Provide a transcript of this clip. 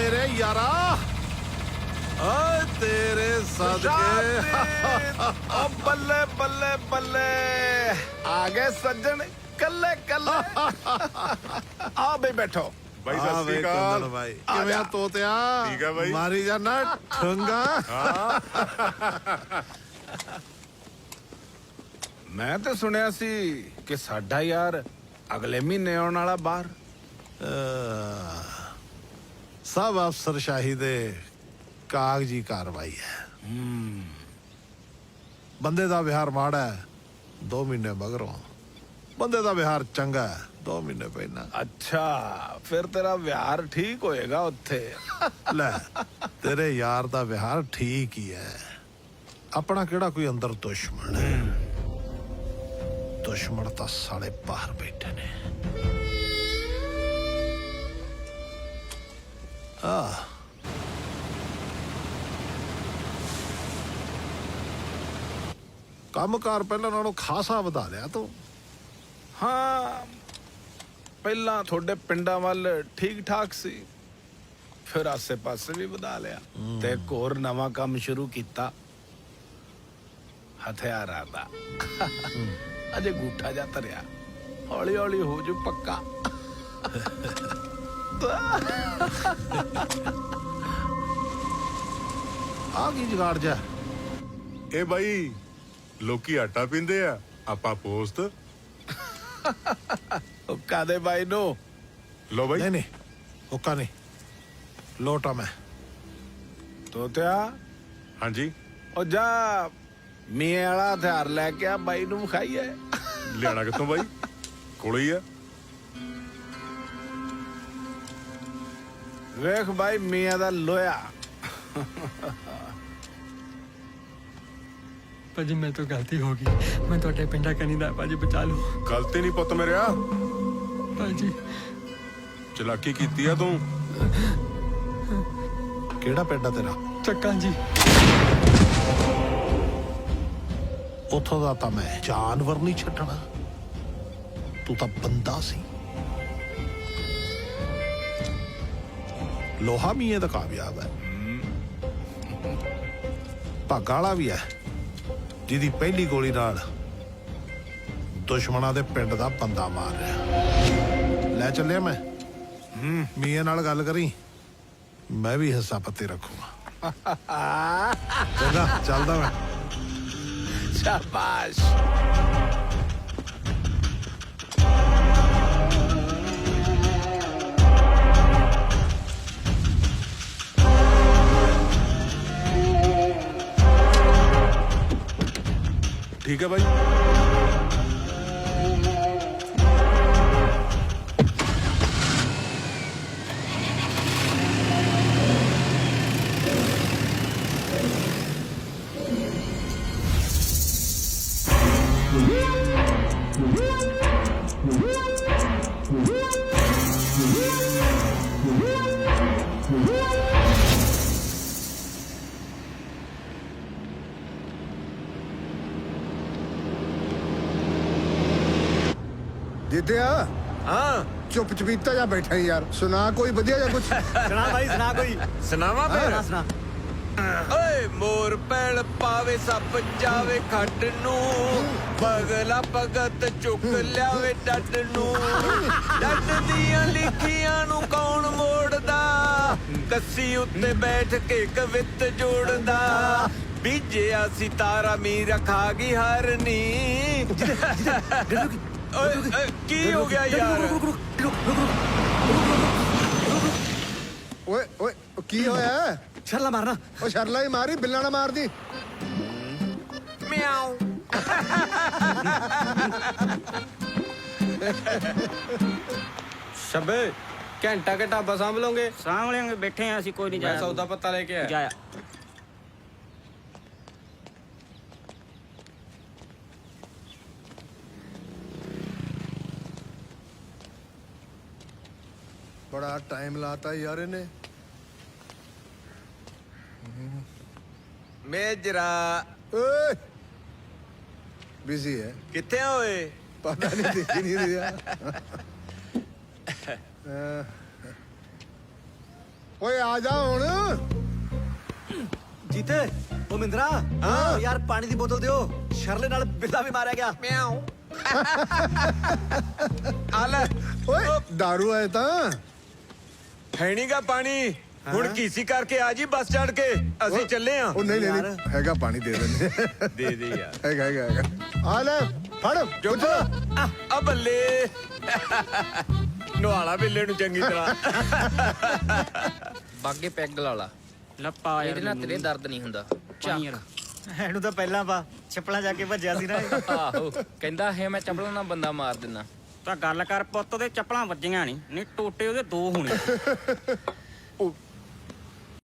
ਮੇਰੇ ਯਾਰਾ ਓਏ ਤੇਰੇ ਸਦਕੇ ਓ ਬੱਲੇ ਬੱਲੇ ਬੱਲੇ ਆ ਗਏ ਸੱਜਣ ਕੱਲੇ ਕੱਲੇ ਆ ਬਈ ਬੈਠੋ ਬਾਈ ਆ ਸਤਿ ਵੇ ਸ੍ਰੀ ਕੁੰਦਨ ਅਕਾਲ ਬਾਈ ਆ ਕਿਵੇਂ ਆ ਜਾ। ਤੋਤਿਆ ਠੀਕ ਆ ਬਾਈ। ਮਾਰੀ ਜਾਨਾ ਠੰਗਾ ਮੈਂ ਤਾਂ ਸੁਣਿਆ ਸੀ ਕਿ ਸਾਡਾ ਯਾਰ ਅਗਲੇ ਮਹੀਨੇ ਆਉਣ ਵਾਲਾ ਬਾਹਰ ਅਹ, ਸਭ ਅਫਸਰਸ਼ਾਹੀ ਦੇ ਕਾਗਜ਼ੀ ਕਾਰਵਾਈ ਹੈ। ਬੰਦੇ ਦਾ ਵਿਹਾਰ ਮਾੜਾ ਹੈ 2 ਮਹੀਨੇ ਮਗਰੋਂ। ਬੰਦੇ ਦਾ ਵਿਹਾਰ ਚੰਗਾ ਹੈ 2 ਮਹੀਨੇ ਪਹਿਲਾਂ। ਅੱਛਾ ਫਿਰ ਤੇਰਾ ਵਿਹਾਰ ਠੀਕ ਹੋਏਗਾ ਉੱਥੇ। ਲੈ ਤੇਰੇ ਯਾਰ ਦਾ ਵਿਹਾਰ ਠੀਕ ਹੀ ਹੈ। ਆਪਣਾ ਕਿਹੜਾ ਕੋਈ ਅੰਦਰ ਦੁਸ਼ਮਣ ਹੈ? ਦੁਸ਼ਮਣ ਤਾਂ ਸਾਲੇ ਬਾਹਰ ਬੈਠੇ ਨੇ। ਆ ਕੰਮਕਾਰ ਪਹਿਲਾਂ ਨਾਲੋਂ ਖਾਸਾ ਵਧਾ ਲਿਆ ਤੂੰ। ਹਾਂ ਪਹਿਲਾਂ ਤੁਹਾਡੇ ਪਿੰਡਾਂ ਵੱਲ ਠੀਕ ਠਾਕ ਸੀ। ਫਿਰ ਆਸੇ-ਪਾਸੇ ਵੀ ਵਧਾ ਲਿਆ ਤੇ ਇੱਕ ਹੋਰ ਨਵਾਂ ਕੰਮ ਸ਼ੁਰੂ ਕੀਤਾ। ਹਥਿਆਰਾਂ ਦਾ। ਅਜੇ ਗੂਠਾ ਜਾ ਧਰਿਆ। ਹੌਲੀ ਹੌਲੀ ਹੋ ਜੂ ਪੱਕਾ। ਆ ਕੀ ਜਗਾੜ ਜਾ ਇਹ ਬਾਈ ਲੋਕੀ ਆਟਾ ਪੀਂਦੇ ਆ ਆਪਾਂ ਪੋਸਤ। ਉਹ ਕਾਦੇ ਬਾਈ ਨੂੰ। ਲੋ ਬਾਈ। ਨਹੀਂ ਨਹੀਂ ਹੁੱਕਾ ਨਹੀਂ। ਲੋਟਾ ਮੈਂ। ਤੋਤਿਆ। ਹਾਂਜੀ। ਉਹ ਜਾ ਮੀਆਂ ਵਾਲਾ ਹਥਿਆਰ ਲੈ ਕੇ ਆ ਬਾਈ ਨੂੰ ਵਿਖਾਈਏ। ਲਿਆਣਾ ਕਿੱਥੋਂ ਬਾਈ? ਕੋਲੇ ਹੀ ਆ। ਵੇਖ ਬਾਈ ਮੀਆਂ ਦਾ ਲੋਇਆ। ਭਾਜੀ ਮੇਰੇ ਤੋਂ ਗਲਤੀ ਹੋ ਗਈ। ਮੈਂ ਤੁਹਾਡੇ ਪਿੰਡਾ ਕਨੀ ਦਾ ਭਾਜੀ ਬਚਾ ਲਓ ਗਲਤੀ ਨਹੀਂ ਪੁੱਤ ਮੇਰਿਆ ਭਾਜੀ। ਚਲਾਕੀ ਕੀਤੀ ਆ ਤੂੰ। ਕਿਹੜਾ ਪਿੰਡ ਆ ਤੇਰਾ? ਚੱਕਾਂ ਜੀ। ਉਥੋਂ ਦਾ ਤਾਂ ਮੈਂ ਜਾਨਵਰ ਨਹੀਂ ਛੱਡਣਾ। ਤੂੰ ਤਾਂ ਬੰਦਾ ਸੀ। ਲੋਹਾ ਮੀਏ ਦਾ ਕਾਮਯਾਬ ਹੈ। ਭਾਗਾਂ ਵਾਲਾ ਵੀ ਹੈ ਜਿਹਦੀ ਪਹਿਲੀ ਗੋਲੀ ਨਾਲ ਦੁਸ਼ਮਣਾਂ ਦੇ ਪਿੰਡ ਦਾ ਬੰਦਾ ਮਾਰ ਰਿਹਾ। ਲੈ ਚੱਲਿਆ ਮੈਂ। ਹੂੰ। ਮੀਏ ਨਾਲ ਗੱਲ ਕਰੀ ਮੈਂ ਵੀ ਹਿੱਸਾ ਪੱਤੇ ਰੱਖੂਗਾ। ਚੰਗਾ ਚੱਲਦਾ ਮੈਂ। ਸ਼ਾਬਾਸ਼। ਠੀਕ ਹੈ ਬਾਈ ਦਿੱਤਿਆ ਹਾਂ। ਚੁੱਪ ਚਪੀਤਾ ਜਾਂ ਬੈਠਾ ਯਾਰ। ਸੁਣਾ ਕੋਈ ਵਧੀਆ ਜਾਂ ਕੁਝ ਸੁਣਾ ਭਾਈ ਸੁਣਾ ਕੋਈ। ਸੁਣਾਵਾ ਫਿਰ? ਸੁਣਾ। ਓਏ ਮੋਰ ਪੈਲ ਪਾਵੇ ਸੱਪ ਜਾਵੇ ਖੱਡ ਨੂੰ। ਬਗਲਾ ਭਗਤ ਚੁੱਕ ਲਿਆਵੇ ਡੱਡ ਨੂੰ। ਡੱਡ ਦੀਆਂ ਲਿਖੀਆਂ ਨੂੰ ਕੌਣ ਮੋੜਦਾ? ਕੱਸੀ ਉੱਤੇ ਬੈਠ ਕੇ ਕਵਿਤ ਜੋੜਦਾ। ਬੀਜਿਆ ਸਿਤਾਰਾ ਮੀਰਾ ਖਾ ਗਈ ਹਰਨੀ। ਓਏ ਓਏ, ਕੀ ਹੋ ਗਿਆ ਯਾਰ ਓਏ ਓਏ ਉਹ ਕੀ ਹੋਇਆ? ਛੱਲਾ ਮਾਰਨਾ। ਹੀ ਮਾਰੀ ਬਿੱਲਾਂ ਨਾ ਮਾਰਦੀ। ਮਿਆਉ। ਸ਼ਬੇ ਘੰਟਾ ਕੇ ਢਾਬਾ ਸਾਂਭ ਲਓਗੇ? ਸਾਂਭ ਲਿਆਂਗੇ ਬੈਠੇ ਆ ਅਸੀਂ ਕੋਈ ਨਹੀਂ ਮੈਂ ਜਾਇਆ ਸੌਦਾ ਪੱਤਾ ਲੈ ਕੇ ਆਇਆ। ਜਾਇਆ। ਬੜਾ ਟਾਈਮ ਲਾਤਾ ਯਾਰ ਇਹਨੇ। ਮੇਜਰਾ। ਓਏ! ਬਿਜ਼ੀ ਹੈ। ਕਿੱਥੇ ਆ ਓਏ? ਪਤਾ ਨਹੀਂ ਦਿਖ ਨਹੀਂ ਰਿਹਾ। ਅਹ, ਓਏ ਆ ਜਾ ਹੁਣ। ਜੀਤੇ ਉਹ ਮਿੰਦਰਾ। ਹਾਂ। ਯਾਰ ਪਾਣੀ ਦੀ ਬੋਤਲ ਦਿਓ। ਸ਼ਰਲੇ ਨਾਲ ਬਿੱਲਾ ਵੀ ਮਾਰਿਆ ਗਿਆ। ਮਿਆਉ। ਆ ਲੈ। ਓਏ दारू ਹੈ ਤਾਂ। ਹੈ ਨੀਗਾ ਪਾਣੀ। ਹੁਣ ਕੀਸੀ ਕਰਕੇ ਆ ਜੀ ਬੱਸ ਚੜ ਕੇ? ਅਸੀਂ ਚੱਲੇ ਆ। ਉਹ ਨਹੀਂ ਨਹੀਂ ਨਹੀਂ। ਹੈਗਾ ਪਾਣੀ ਦੇ ਦਿੰਦੇ। ਦੇ ਦੇ ਯਾਰ। ਹੈਗਾ ਹੈਗਾ ਹੈਗਾ। ਆ ਲੈ ਫੜ ਜੋ ਪੁੱਛ। ਆ ਬੱਲੇ। ਨਵਾਲਾ ਬਿੱਲੇ ਨੂੰ ਚੰਗੀ ਤਰ੍ਹਾਂ। ਬਾਗੇ ਪੈਗ ਲਾ ਲਾ। ਲੱਪਾ ਇਹਦੇ ਨਾਲ ਤੇਰੇ ਦਰਦ ਨਹੀਂ ਹੁੰਦਾ। ਚੱਕ। ਇਹਨੂੰ ਤਾਂ ਪਹਿਲਾਂ ਪਾ। ਛੱਪਲਾਂ ਜਾ ਕੇ ਭੱਜਿਆ ਸੀ ਨਾ ਇਹ। ਆਹੋ। ਕਹਿੰਦਾ ਹੈ ਮੈਂ ਚਪਲਾਂ ਨਾਲ ਬੰਦਾ ਮਾਰ ਦਿੰਦਾ ਤਾਂ ਗੱਲ ਕਰ ਪੁੱਤ ਦੇ ਚੱਪਲਾਂ ਵੱਜੀਆਂ ਨਹੀਂ ਨਹੀਂ ਟੋਟੇ ਉਹਦੇ ਦੋ ਹੋਣੇ। ਉਹ